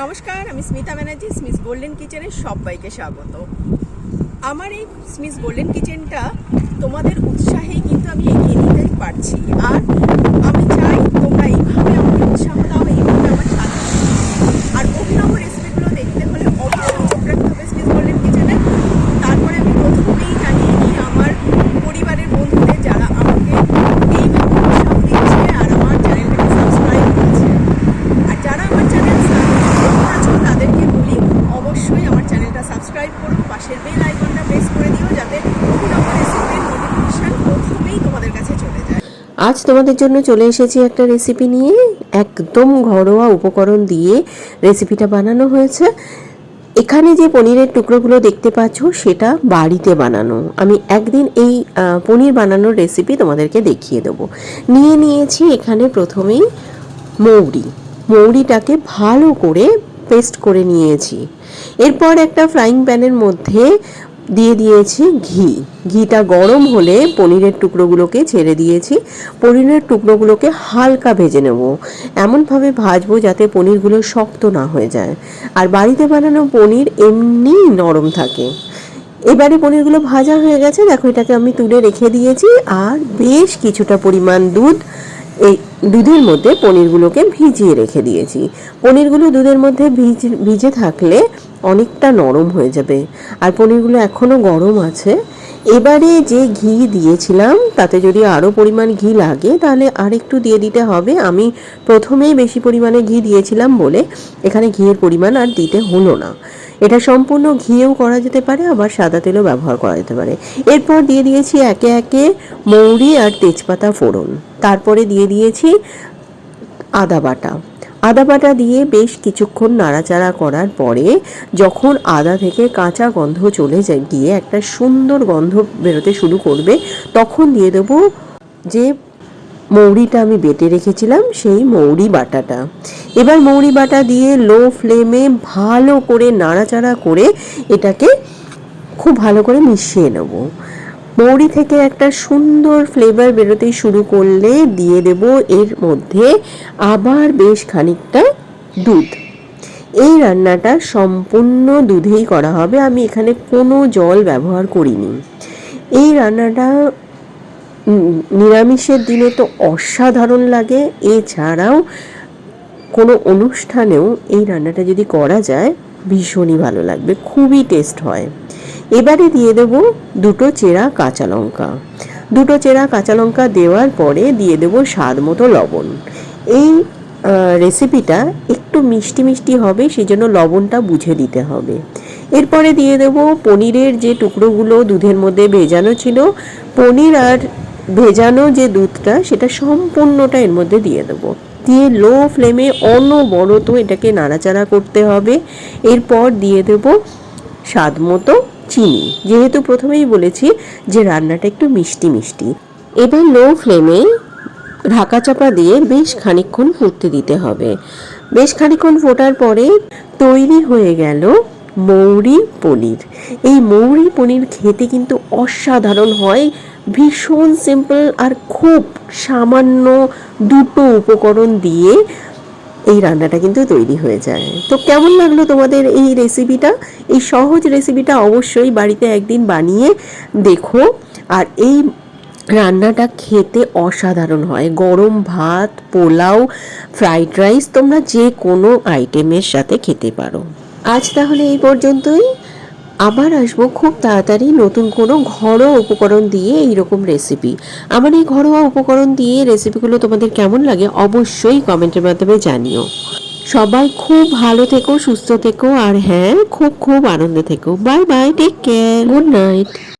নমস্কার, আমি স্মিতা ব্যানার্জি স্মিস গোল্ডেন কিচেনে সবাইকে স্বাগত। আমার এই স্মিস গোল্ডেন কিচেনটা তোমাদের উৎসাহেই কিন্তু আমি এগিয়ে নিতে পারছি। আর আমি চাই তোমরা এইভাবে আমাকে উৎসাহ দাও এইভাবে আমার সাথে থাকো। আর অভিনব রেসিপিগুলো দেখতে হলে অবশ্যই চোখ রাখতে হবে স্মিস গোল্ডেন কিচেনে তারপরে আমি প্রথমেই জানিয়ে নিই আমার পরিবারের বন্ধুদের যারা আমাকে এইভাবে উৎসাহ দিচ্ছে আর আমার চ্যানেলটাকে সাবস্ক্রাইব করেছে আর যারা আমার চ্যানেল সাবস্ক্রাইব করেছ তাদেরকে বলি অবশ্যই আমার চ্যানেলটা সাবস্ক্রাইব করো পাশের বেল আইকনটা প্রেস করে দিও যাতে অভিনব রেসিপির নোটিফিকেশন প্রথমেই তোমাদের কাছে চলে যায়। আজ তোমাদের জন্য চলে এসেছি একটা রেসিপি নিয়ে। একদম ঘরোয়া উপকরণ দিয়ে রেসিপিটা বানানো হয়েছে। এখানে যে পনিরের টুকরোগুলো দেখতে পাচ্ছ, সেটা বাড়িতে বানানো। আমি একদিন এই পনির বানানোর রেসিপি তোমাদেরকে দেখিয়ে দেবো। নিয়ে নিয়েছি এখানে প্রথমেই মৌরি। মৌরিটাকে ভালো করে পেস্ট করে নিয়েছি। এরপর একটা ফ্রাইং প্যানের মধ্যে দিয়ে দিয়েছি ঘি। ঘিটা গরম হলে পনিরের টুকরোগুলোকে ছেড়ে দিয়েছি। পনিরের টুকরোগুলোকে হালকা ভেজে নেব। এমনভাবে ভাজবো যাতে পনিরগুলো শক্ত না হয়ে যায়। আর বাড়িতে বানানো পনির এমনি নরম থাকে। এবারে পনিরগুলো ভাজা হয়ে গেছে। দেখো এটাকে আমি তুলে রেখে দিয়েছি। আর বেশ কিছুটা পরিমাণ দুধ এই দুধের মধ্যে পনিরগুলোকে ভিজিয়ে রেখে দিয়েছি। পনিরগুলো দুধের মধ্যে ভিজ, ভিজে থাকলে অনেকটা নরম হয়ে যাবে। আর পনিরগুলো এখনও গরম আছে। এবারে যে ঘি দিয়েছিলাম, তাতে যদি আরও পরিমাণ ঘি লাগে, তাহলে আর একটু দিয়ে দিতে হবে। আমি প্রথমেই বেশি পরিমাণে ঘি দিয়েছিলাম বলে এখানে ঘিয়ের পরিমাণ আর দিতে হলো না। এটা সম্পূর্ণ ঘিয়েও করা যেতে পারে, আবার সাদা তেলও ব্যবহার করা যেতে পারে। এরপর দিয়ে দিয়েছি একে একে মৌরি আর তেজপাতা ফোড়ন। তারপরে দিয়ে দিয়েছি আদা বাটা। আদা বাটা দিয়ে বেশ কিছুক্ষণ নাড়াচাড়া করার পরে যখন আদা থেকে কাঁচা গন্ধ চলে যায়, গিয়ে একটা সুন্দর গন্ধ বেরোতে শুরু করবে, তখন দিয়ে দেবো যে মৌরিটা আমি বেটে রেখেছিলাম, সেই মৌরি বাটাটা। এবার মৌরি বাটা দিয়ে লো ফ্লেমে ভালো করে নাড়াচাড়া করে এটাকে খুব ভালো করে মিশিয়ে নেব। মৌরি থেকে একটা সুন্দর ফ্লেভার বেরোতে শুরু করলে দিয়ে দেব এর মধ্যে আবার বেশ খানিকটা দুধ। এই রান্নাটা সম্পূর্ণ দুধেই করা হবে, আমি এখানে কোনো জল ব্যবহার করিনি। এই রান্নাটা নিরামিষের দিনে তো অসাধারণ লাগে। এছাড়াও কোনো অনুষ্ঠানেও এই রান্নাটা যদি করা যায়, ভীষণই ভালো লাগবে, খুবই টেস্ট হয়। এবারে দিয়ে দেবো দুটো চেরা কাঁচা লঙ্কা। দুটো চেরা কাঁচা লঙ্কা দেওয়ার পরে দিয়ে দেবো স্বাদ মতো লবণ। এই রেসিপিটা একটু মিষ্টি মিষ্টি হবে সেই জন্য লবণটা বুঝে দিতে হবে। এরপরে দিয়ে দেব পনিরের যে টুকরোগুলো দুধের মধ্যে ভেজানো ছিল, পনির আর ভেজানো যে দুধটা, সেটা সম্পূর্ণটা এর মধ্যে দিয়ে দেবো। দিয়ে লো ফ্লেমে অনবরত এটাকে নাড়াচাড়া করতে হবে। এরপর দিয়ে দেব স্বাদ মতো চিনি। যেহেতু প্রথমেই বলেছি যে রান্নাটা একটু মিষ্টি মিষ্টি। এবার লো ফ্লেমে ঢাকা চাপা দিয়ে বেশ খানিকক্ষণ ফুটতে দিতে হবে। বেশ খানিকক্ষণ ফোটার পরে তৈরি হয়ে গেল মৌরি পনির। এই মৌরি পনির খেতে কিন্তু অসাধারণ হয়। ভীষণ সিম্পল আর খুব সামান্য দুটো উপকরণ দিয়ে এই রান্নাটা কিন্তু তৈরি হয়ে যায়। তো কেমন লাগল তোমাদের এই রেসিপিটা এই সহজ রেসিপিটা অবশ্যই বাড়িতে একদিন বানিয়ে দেখো। আর এই রান্নাটা খেতে অসাধারণ হয়। গরম ভাত, পোলাও ফ্রাইড রাইস তোমরা যে কোনো আইটেমের সাথে খেতে পারো। আজ তাহলে এই পর্যন্তই। আবার আসব খুব তাড়াতাড়ি নতুন কোনো ঘরোয়া উপকরণ দিয়ে এইরকম রেসিপি আমার এই ঘরোয়া উপকরণ দিয়ে রেসিপিগুলো তোমাদের কেমন লাগে অবশ্যই কমেন্টের মাধ্যমে জানিও। সবাই খুব ভালো থেকো, সুস্থ থেকো, আর হ্যাঁ খুব খুব আনন্দে থেকো। Bye bye take care good night